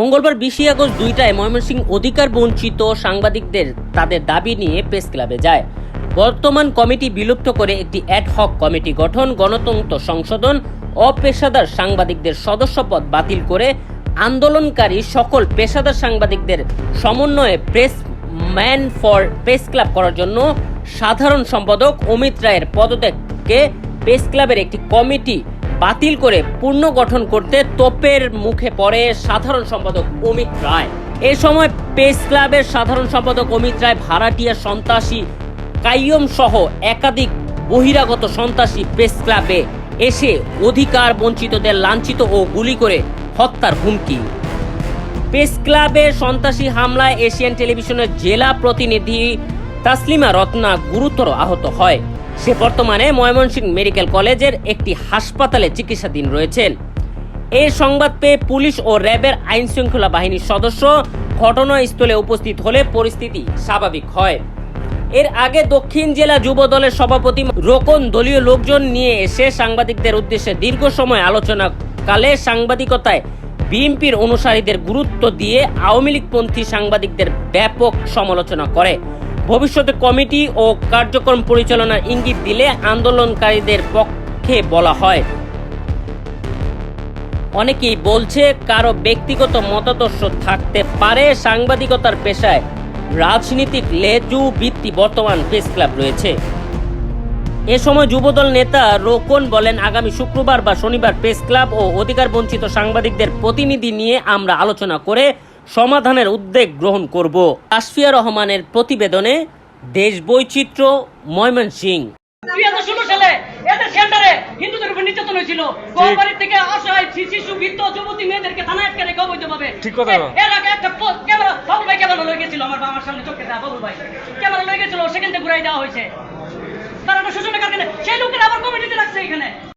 মঙ্গলবার বিশে আগস্ট দুইটায় ময়মনসিংহ অধিকার বঞ্চিত সাংবাদিকদের তাদের দাবি নিয়ে প্রেস ক্লাবে যায়। বর্তমান কমিটি বিলুপ্ত করে একটি অ্যাডহক কমিটি গঠন, গণতন্ত্র সংশোধন, অপেশাদার সাংবাদিকদের সদস্যপদ বাতিল করে আন্দোলনকারী সকল পেশাদার সাংবাদিকদের সমন্বয়ে press man for press club করার জন্য সাধারণ সম্পাদক অমিত রায়ের পদত্যাগকে প্রেস ক্লাবের একটি কমিটি বাতিল করে পুনর্গঠন করতে তোপের মুখে পড়ে সাধারণ সম্পাদক অমিত রায়। এ সময় প্রেস ক্লাবের সাধারণ সম্পাদক অমিত রায়, ভাড়াটিয়া সন্ত্রাসী কাইয়ম সহ একাধিক বহিরাগত সন্ত্রাসী প্রেস ক্লাবে এসে অধিকার বঞ্চিতদের লাঞ্ছিত ও গুলি করে হত্যার হুমকি। প্রেস ক্লাবে সন্ত্রাসী হামলায় এশিয়ান টেলিভিশনের জেলা প্রতিনিধি তাসলিমা রত্না গুরুতর আহত হয়। সে বর্তমানে ময়মনসিংহ মেডিকেল কলেজের একটি হাসপাতালে চিকিৎসাধীন রয়েছেন। এই সংবাদ পেয়ে পুলিশ ও র্যাবের আইন শৃঙ্খলা বাহিনীর সদস্য ঘটনাস্থলে উপস্থিত হলে পরিস্থিতি স্বাভাবিক হয়। এর আগে দক্ষিণ জেলা যুব দলের সভাপতি রোকন দলীয় লোকজন নিয়ে এসে সাংবাদিকদের উদ্দেশ্যে দীর্ঘ সময় আলোচনা কালে সাংবাদিকতায় বিএনপির অনুসারীদের গুরুত্ব দিয়ে আওয়ামী লীগপন্থী সাংবাদিকদের ব্যাপক সমালোচনা করে। ভবিষ্যতে কমিটি ও কার্যক্রম পরিচালনার ইঙ্গিত দিলে আন্দোলনকারীদের পক্ষে বলা হয়। অনেকেই বলছে কারও ব্যক্তিগত মতাদর্শ থাকতে পারে সাংবাদিকতার পেশায়। রাজনীতিক লেজু ভিত্তি বর্তমান প্রেস ক্লাব রয়েছে। এ সময় যুবদল নেতা রোকন বলেন, আগামী শুক্রবার বা শনিবার প্রেস ক্লাব ও অধিকার বঞ্চিত সাংবাদিকদের প্রতিনিধি নিয়ে আমরা আলোচনা করে সমাধানের উদ্যোগ গ্রহণ করব। আশফিয়া রহমানের প্রতিবেদনে দেশ বৈচিত্র্য ময়মনসিংহ। দুই হাজার ষোলো সালে এদের সেন্টারে হিন্দুদের উপর নির্যাতন হয়েছিল। বাড়ি থেকে অসহায় শিশু বৃদ্ধ যুবতী মেয়েদেরকে থানায় আটকে রেখে অবৈধ ভাবে ঠিক কথা। এর আগে একটা ক্যামেরা বাবুল ভাই ক্যামেরা লয়ে গেছিল আমার আমার সামনে চোখে দেওয়া বাবুল ভাই। ক্যামেরা লয়ে গেছিল সেখান থেকে ঘুরাই দেওয়া হয়েছে। তারা একটা শোষণের কারখানে সেই লোকের আবার কমিটিতে রাখছে এখানে।